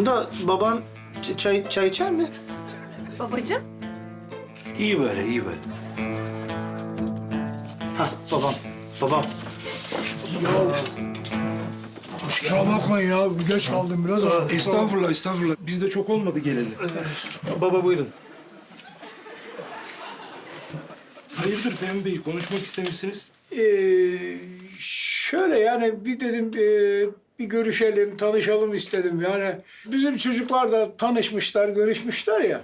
Funda baban ç- çay, çay içer mi? Babacığım. İyi böyle, iyi böyle. Ha babam. Babam. Kusura bakmayın ya. Geç kaldım biraz ama. Estağfurullah, estağfurullah. Biz de çok olmadı geleli. Baba buyurun. Hayırdır Fehmi Bey, konuşmak istemişsiniz? Ee, şöyle yani bir dedim e, bir görüşelim, tanışalım istedim. Yani bizim çocuklar da tanışmışlar, görüşmüşler ya.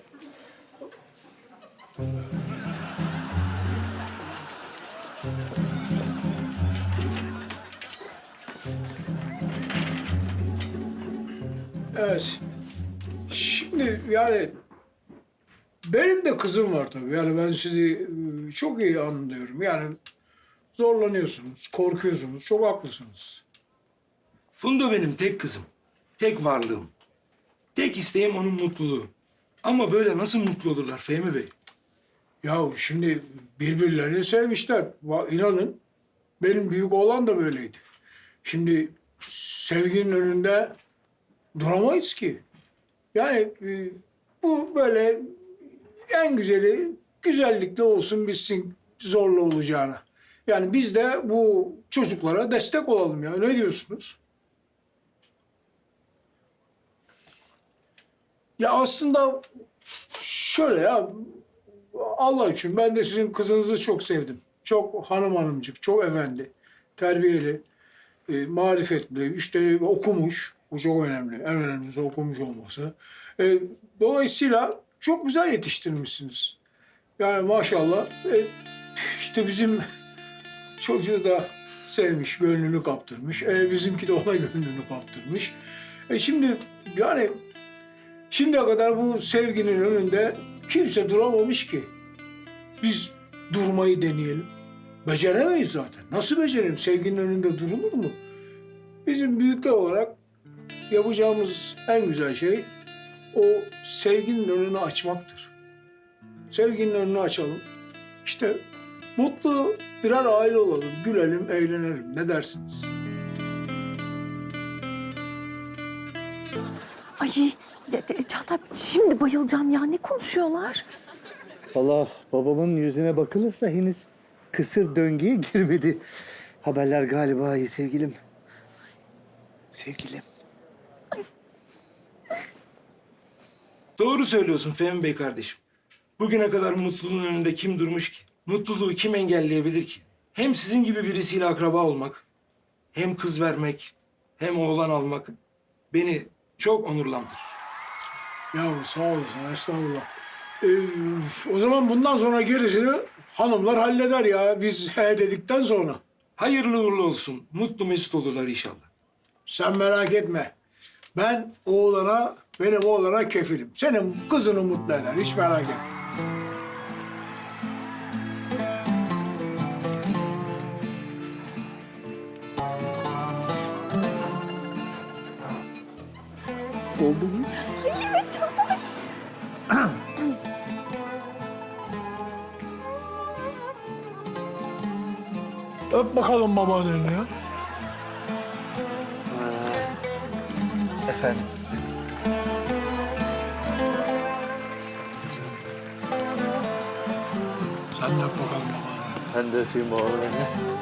Evet. Şimdi yani benim de kızım var tabii. Yani ben sizi e, çok iyi anlıyorum. Yani zorlanıyorsunuz, korkuyorsunuz. Çok haklısınız. Funda benim tek kızım. Tek varlığım. Tek isteğim onun mutluluğu. Ama böyle nasıl mutlu olurlar Fehmi Bey? Ya şimdi birbirlerini sevmişler. Va- İnanın benim büyük oğlan da böyleydi. Şimdi sevginin önünde duramayız ki. Yani e, bu böyle en güzeli güzellikle olsun bitsin zorla olacağına. Yani biz de bu çocuklara destek olalım ya. Ne diyorsunuz? Ya aslında şöyle ya Allah için ben de sizin kızınızı çok sevdim. Çok hanım hanımcık, çok efendi, terbiyeli, e, marifetli, işte okumuş. Bu çok önemli. En önemlisi okumuş olması. E, dolayısıyla çok güzel yetiştirmişsiniz. Yani maşallah. E, işte bizim çocuğu da sevmiş, gönlünü kaptırmış. E, bizimki de ona gönlünü kaptırmış. E şimdi yani şimdiye kadar bu sevginin önünde kimse duramamış ki. Biz durmayı deneyelim. Beceremeyiz zaten. Nasıl becerelim? Sevginin önünde durulur mu? Bizim büyükler olarak yapacağımız en güzel şey o sevginin önünü açmaktır. Sevginin önünü açalım. İşte mutlu birer aile olalım, gülelim, eğlenelim. Ne dersiniz? Ay de- de- Çağatay şimdi bayılacağım ya. Ne konuşuyorlar? Allah babamın yüzüne bakılırsa henüz kısır döngüye girmedi. Haberler galiba iyi sevgilim. Sevgilim. Doğru söylüyorsun Fehmi Bey kardeşim. Bugüne kadar mutluluğun önünde kim durmuş ki? Mutluluğu kim engelleyebilir ki? Hem sizin gibi birisiyle akraba olmak, hem kız vermek, hem oğlan almak beni çok onurlandırır. Ya sağ olasın, estağfurullah. Ee, o zaman bundan sonra gerisini hanımlar halleder ya. Biz he dedikten sonra. Hayırlı uğurlu olsun. Mutlu mesut olurlar inşallah. Sen merak etme. Ben oğlana, benim oğlana kefilim. Senin kızını mutlu eder, hiç merak etme. Oldu mu? Öp bakalım babaanneni ya. Efendim. Sen de öp bakalım babaanneni. Ben de öpeyim babamın elini.